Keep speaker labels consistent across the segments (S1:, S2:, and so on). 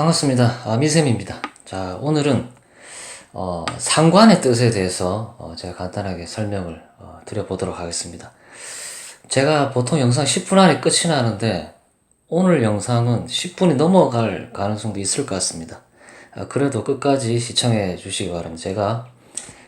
S1: 반갑습니다. 아, 미쌤입니다. 자, 오늘은 어, 상관의 뜻에 대해서 어, 제가 간단하게 설명을 어, 드려보도록 하겠습니다. 제가 보통 영상 10분 안에 끝이 나는데 오늘 영상은 10분이 넘어갈 가능성도 있을 것 같습니다. 아, 그래도 끝까지 시청해 주시기 바랍니다. 제가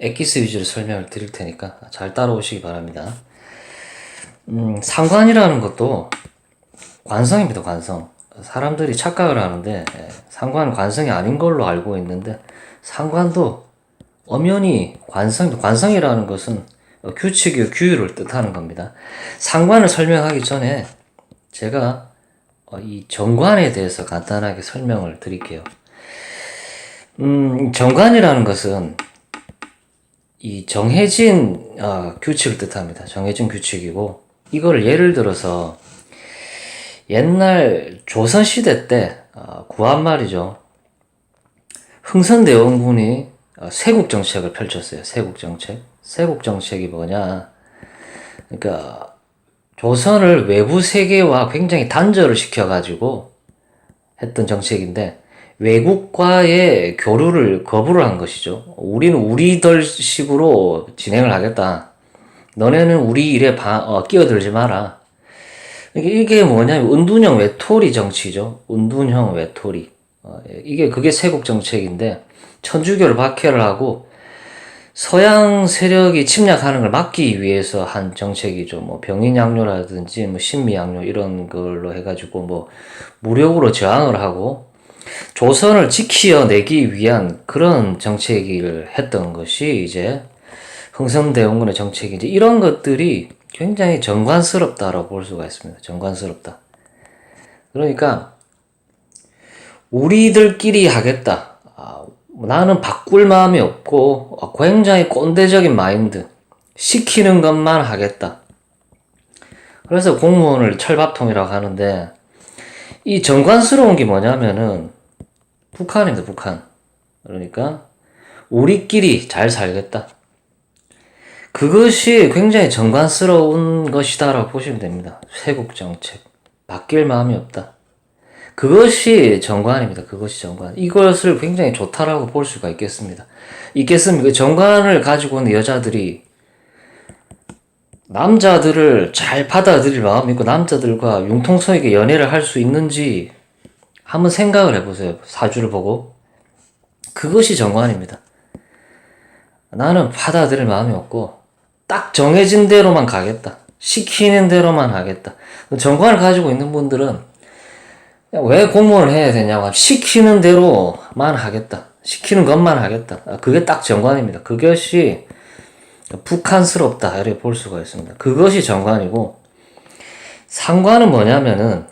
S1: 엑기스 위주로 설명을 드릴 테니까 잘 따라오시기 바랍니다. 음, 상관이라는 것도 관성입니다, 관성. 사람들이 착각을 하는데 예, 상관은 관성이 아닌 걸로 알고 있는데 상관도 엄연히 관성, 관성이라는 것은 규칙이요, 규율을 뜻하는 겁니다. 상관을 설명하기 전에 제가 어, 이 정관에 대해서 간단하게 설명을 드릴게요. 음, 정관이라는 것은 이 정해진 어, 규칙을 뜻합니다. 정해진 규칙이고 이걸 예를 들어서 옛날 조선 시대 때 어, 구한 말이죠. 흥선대원군이 어, 세국 정책을 펼쳤어요. 세국 정책. 세국 정책이 뭐냐? 그러니까 조선을 외부 세계와 굉장히 단절을 시켜가지고 했던 정책인데 외국과의 교류를 거부를 한 것이죠. 우리는 우리들식으로 진행을 하겠다. 너네는 우리 일에 바, 어, 끼어들지 마라. 이게, 뭐냐면 은둔형 외톨이 정치죠. 은둔형 외톨이. 어, 이게 그게 세국 정책인데 천주교를 박해를 하고 서양 세력이 침략하는 걸 막기 위해서 한 정책이죠. 뭐 병인양요라든지 뭐 신미양요 이런 걸로 해가지고 뭐 무력으로 저항을 하고 조선을 지키어내기 위한 그런 정책을 했던 것이 이제 흥선대원군의 정책이지 이런 것들이 굉장히 정관스럽다라고 볼 수가 있습니다. 정관스럽다. 그러니까 우리들끼리 하겠다. 아, 나는 바꿀 마음이 없고 아, 굉장히 꼰대적인 마인드. 시키는 것만 하겠다. 그래서 공무원을 철밥통이라고 하는데 이 정관스러운 게 뭐냐면은 북한입니다. 북한. 그러니까 우리끼리 잘 살겠다. 그것이 굉장히 정관스러운 것이다라고 보시면 됩니다. 세국 정책. 바뀔 마음이 없다. 그것이 정관입니다. 그것이 정관. 이것을 굉장히 좋다라고 볼 수가 있겠습니다. 있겠습니까? 정관을 가지고 있는 여자들이 남자들을 잘 받아들일 마음이 있고 남자들과 융통성 있게 연애를 할 수 있는지 한번 생각을 해보세요. 사주를 보고. 그것이 정관입니다. 나는 받아들일 마음이 없고 딱 정해진 대로만 가겠다. 시키는 대로만 하겠다. 정관을 가지고 있는 분들은 왜 공무원을 해야 되냐고 시키는 대로만 하겠다. 시키는 것만 하겠다. 아, 그게 딱 정관입니다. 그것이 북한스럽다. 이렇게 볼 수가 있습니다. 그것이 정관이고 상관은 뭐냐면은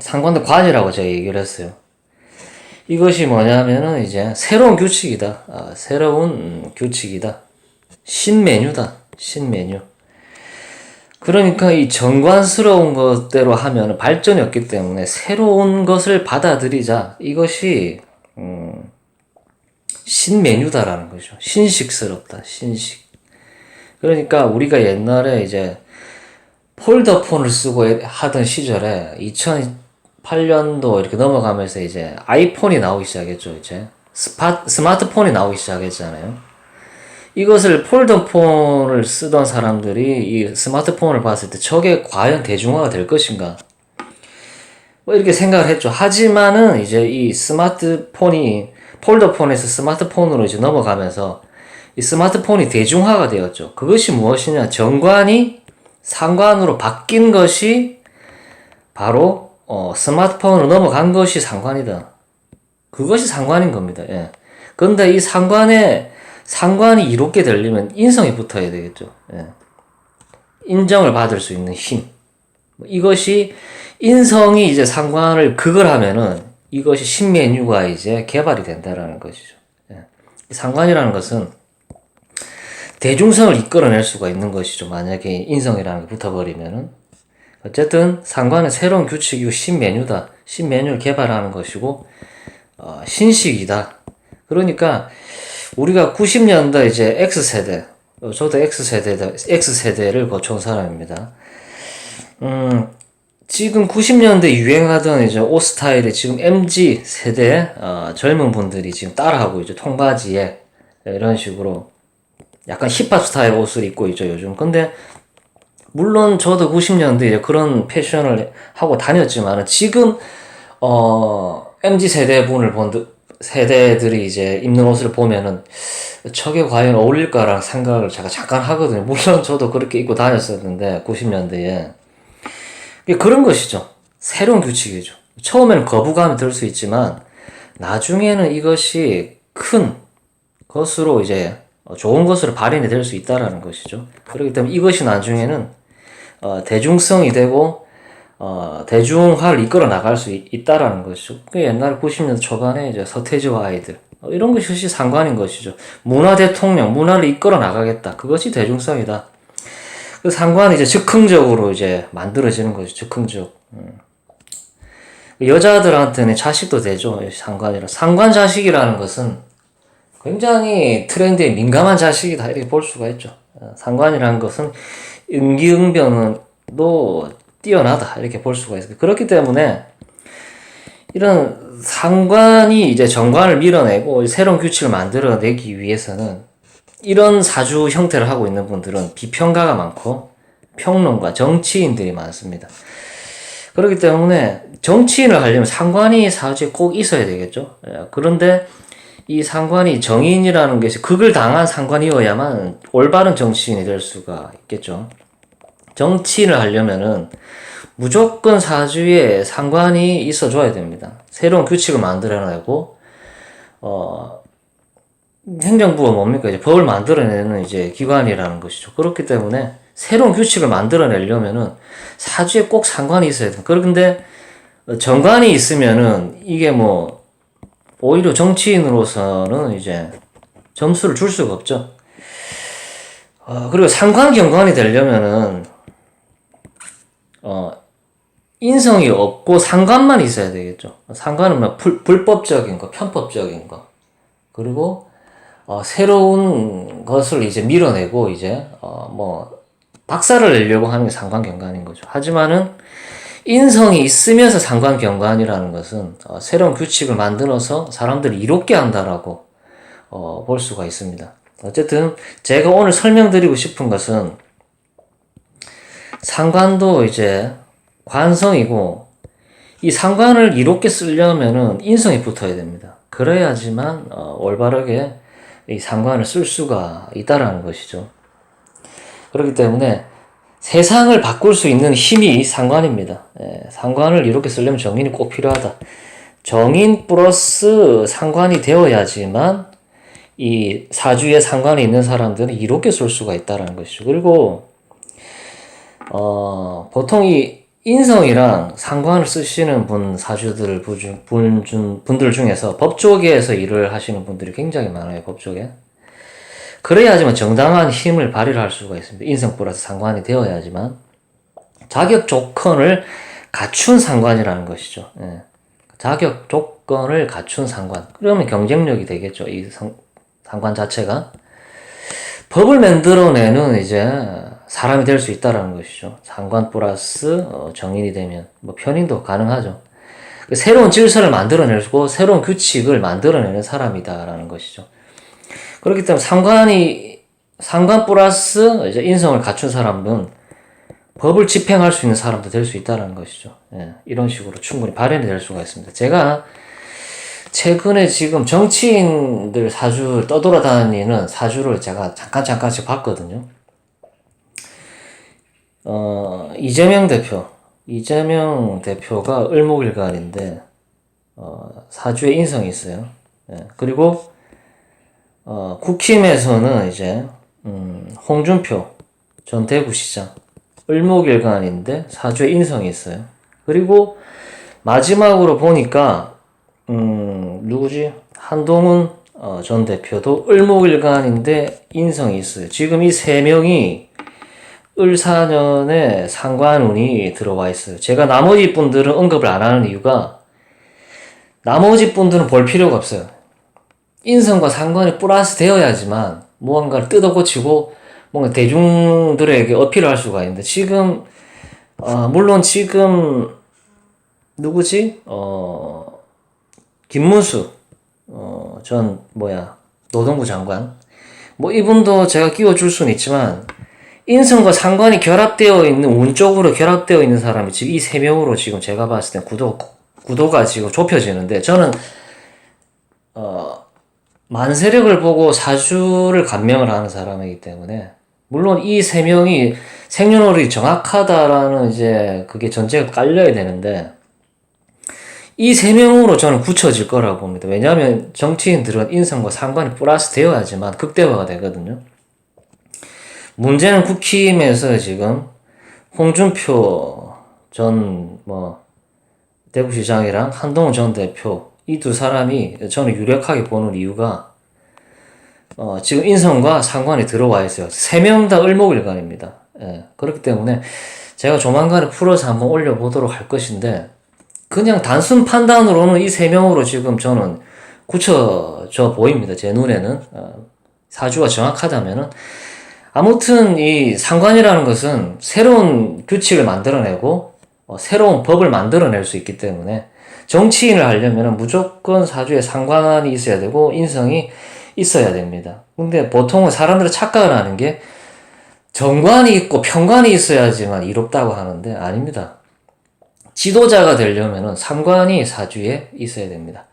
S1: 상관도 관이라고 제가 얘기를 했어요. 이것이 뭐냐면은 이제 새로운 규칙이다. 아, 새로운 규칙이다. 신메뉴다. 신메뉴. 그러니까 이 정관스러운 것대로 하면 발전이 없기 때문에 새로운 것을 받아들이자. 이것이, 음, 신메뉴다라는 거죠. 신식스럽다. 신식. 그러니까 우리가 옛날에 이제 폴더폰을 쓰고 하던 시절에 2008년도 이렇게 넘어가면서 이제 아이폰이 나오기 시작했죠. 이제 스파, 스마트폰이 나오기 시작했잖아요. 이것을 폴더폰을 쓰던 사람들이 이 스마트폰을 봤을 때 저게 과연 대중화가 될 것인가? 뭐 이렇게 생각을 했죠. 하지만은 이제 이 스마트폰이 폴더폰에서 스마트폰으로 이제 넘어가면서 이 스마트폰이 대중화가 되었죠. 그것이 무엇이냐? 정관이 상관으로 바뀐 것이 바로 어, 스마트폰으로 넘어간 것이 상관이다. 그것이 상관인 겁니다. 예. 근데 이 상관에 상관이 이롭게 되려면 인성이 붙어야 되겠죠. 예. 인정을 받을 수 있는 힘. 뭐 이것이 인성이 이제 상관을 극을 하면은 이것이 신메뉴가 이제 개발이 된다라는 것이죠. 예. 상관이라는 것은 대중성을 이끌어낼 수가 있는 것이죠. 만약에 인성이라는 게 붙어버리면은. 어쨌든 상관은 새로운 규칙이고 신메뉴다. 신메뉴를 개발하는 것이고, 어, 신식이다. 그러니까 우리가 90년대 이제 X세대, 어, 저도 X세대, X세대를 거쳐온 사람입니다. 음, 지금 90년대 유행하던 이제 옷 스타일에 지금 MZ 세대 어, 젊은 분들이 지금 따라하고 있죠. 통바지에 이런 식으로 약간 힙합 스타일 옷을 입고 있죠, 요즘. 근데 물론 저도 90년대 이제 그런 패션을 하고 다녔지만 지금 어 MZ 세대 분을 본 세대들이 이제 입는 옷을 보면은 저게 과연 어울릴까라는 생각을 제가 잠깐 하거든요. 물론 저도 그렇게 입고 다녔었는데 90년대에 이게 그런 것이죠. 새로운 규칙이죠. 처음에는 거부감이 들 수 있지만 나중에는 이것이 큰 것으로 이제 좋은 것으로 발현이 될 수 있다라는 것이죠. 그렇기 때문에 이것이 나중에는 어, 대중성이 되고 어, 대중화를 이끌어 나갈 수 있, 있다라는 것이죠. 그 옛날 90년대 초반에 이제 서태지와 아이들 어, 이런 것이 상관인 것이죠. 문화 대통령, 문화를 이끌어 나가겠다. 그것이 대중성이다. 그 상관이 이제 즉흥적으로 이제 만들어지는 거죠. 즉흥적. 음. 여자들한테는 자식도 되죠. 상관이라. 상관 자식이라는 것은 굉장히 트렌드에 민감한 자식이다. 이렇게 볼 수가 있죠. 어, 상관이라는 것은 임기응변도 뛰어나다. 이렇게 볼 수가 있습니다. 그렇기 때문에 이런 상관이 이제 정관을 밀어내고 새로운 규칙을 만들어내기 위해서는 이런 사주 형태를 하고 있는 분들은 비평가가 많고 평론가, 정치인들이 많습니다. 그렇기 때문에 정치인을 하려면 상관이 사주에 꼭 있어야 되겠죠. 예, 그런데 이 상관이 정인이라는 것이 극을 당한 상관이어야만 올바른 정치인이 될 수가 있겠죠. 정치인을 하려면은 무조건 사주에 상관이 있어줘야 됩니다. 새로운 규칙을 만들어내고, 어, 행정부가 뭡니까? 이제 법을 만들어내는 이제 기관이라는 것이죠. 그렇기 때문에 새로운 규칙을 만들어내려면은 사주에 꼭 상관이 있어야 돼요. 그런데 정관이 있으면은 이게 뭐 오히려 정치인으로서는 이제 점수를 줄 수가 없죠. 어, 그리고 상관 경관이 되려면은 어, 인성이 없고 상관만 있어야 되겠죠. 상관은 뭐 불, 불법적인 거, 편법적인 거. 그리고 어, 새로운 것을 이제 밀어내고 이제 어, 뭐 박살을 내려고 하는 게 상관 경관인 거죠. 하지만은 인성이 있으면서 상관 경관이라는 것은 어, 새로운 규칙을 만들어서 사람들을 이롭게 한다라고 어, 볼 수가 있습니다. 어쨌든 제가 오늘 설명드리고 싶은 것은 상관도 이제 관성이고 이 상관을 이롭게 쓰려면은 인성이 붙어야 됩니다. 그래야지만 어, 올바르게 이 상관을 쓸 수가 있다라는 것이죠. 그렇기 때문에 세상을 바꿀 수 있는 힘이 상관입니다. 예, 상관을 이렇게 쓰려면 정인이 꼭 필요하다. 정인 플러스 상관이 되어야지만 이 사주에 상관이 있는 사람들은 이렇게 쓸 수가 있다라는 것이죠. 그리고 어, 보통 이 인성이랑 상관을 쓰시는 분 사주들 분, 분, 분들 중에서 법조계에서 일을 하시는 분들이 굉장히 많아요. 법조계. 그래야지만 정당한 힘을 발휘할 수가 있습니다. 인성 플러스 상관이 되어야지만 자격 조건을 갖춘 상관이라는 것이죠. 예. 자격 조건을 갖춘 상관. 그러면 경쟁력이 되겠죠. 이 상, 상관 자체가. 법을 만들어내는 이제 사람이 될 수 있다라는 것이죠. 상관 플러스 어, 정인이 되면 뭐 편인도 가능하죠. 그 새로운 질서를 만들어내고 새로운 규칙을 만들어내는 사람이다라는 것이죠. 그렇기 때문에 상관이 상관 플러스 인성을 갖춘 사람은 법을 집행할 수 있는 사람도 될 수 있다는 것이죠. 예, 이런 식으로 충분히 발현이 될 수가 있습니다. 제가 최근에 지금 정치인들 사주 떠돌아다니는 사주를 제가 잠깐 잠깐씩 봤거든요. 어, 이재명 대표, 이재명 대표가 을목일간인데 어, 사주에 인성이 있어요. 예, 그리고 어, 국힘에서는 이제 음, 홍준표 전 대구시장 을목일간인데 사주에 인성이 있어요. 그리고 마지막으로 보니까 음, 누구지 한동훈 어, 전 대표도 을목일간인데 인성이 있어요. 지금 이 세 명이 을사년에 상관운이 들어와 있어요. 제가 나머지 분들은 언급을 안 하는 이유가 나머지 분들은 볼 필요가 없어요. 인성과 상관이 플러스 되어야지만 무언가를 뜯어 고치고 뭔가 대중들에게 어필을 할 수가 있는데 지금 아, 물론 지금 누구지? 어, 김문수 어, 전 뭐야 노동부 장관 뭐 이분도 제가 끼워줄 수는 있지만 인성과 상관이 결합되어 있는 운쪽으로 결합되어 있는 사람이 지금 이 세 명으로 지금 제가 봤을 때 구도 구도가 지금 좁혀지는데 저는 어 만세력을 보고 사주를 감명을 하는 사람이기 때문에 물론 이 세 명이 생년월일이 정확하다라는 이제 그게 전제가 깔려야 되는데 이 세 명으로 저는 굳혀질 거라고 봅니다. 왜냐하면 정치인들은 인성과 상관이 플러스 되어야지만 극대화가 되거든요. 문제는 국힘에서 지금 홍준표 전 뭐 대구시장이랑 한동훈 전 대표 이 두 사람이 저는 유력하게 보는 이유가 어, 지금 인성과 상관이 들어와 있어요. 세 명 다 을목일관입니다. 예, 그렇기 때문에 제가 조만간에 풀어서 한번 올려보도록 할 것인데 그냥 단순 판단으로는 이 세 명으로 지금 저는 굳혀져 보입니다. 제 눈에는 어, 사주가 정확하다면은 아무튼 이 상관이라는 것은 새로운 규칙을 만들어내고 어, 새로운 법을 만들어낼 수 있기 때문에 정치인을 하려면 무조건 사주에 상관이 있어야 되고 인성이 있어야 됩니다. 근데 보통은 사람들은 착각을 하는 게 정관이 있고 편관이 있어야지만 이롭다고 하는데 아닙니다. 지도자가 되려면 상관이 사주에 있어야 됩니다.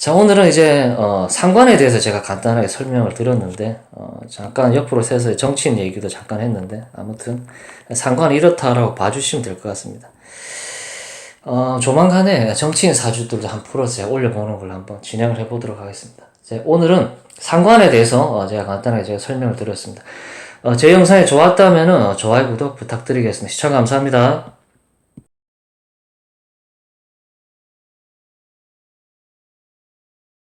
S1: 자, 오늘은 이제, 어, 상관에 대해서 제가 간단하게 설명을 드렸는데, 어, 잠깐 옆으로 새서 정치인 얘기도 잠깐 했는데, 아무튼, 상관이 이렇다라고 봐주시면 될 것 같습니다. 어, 조만간에 정치인 사주들도 한번 풀어서 제가 올려보는 걸로 한번 진행을 해보도록 하겠습니다. 제 오늘은 상관에 대해서 어, 제가 간단하게 제가 설명을 드렸습니다. 어, 제 영상이 좋았다면 어, 좋아요, 구독 부탁드리겠습니다. 시청 감사합니다.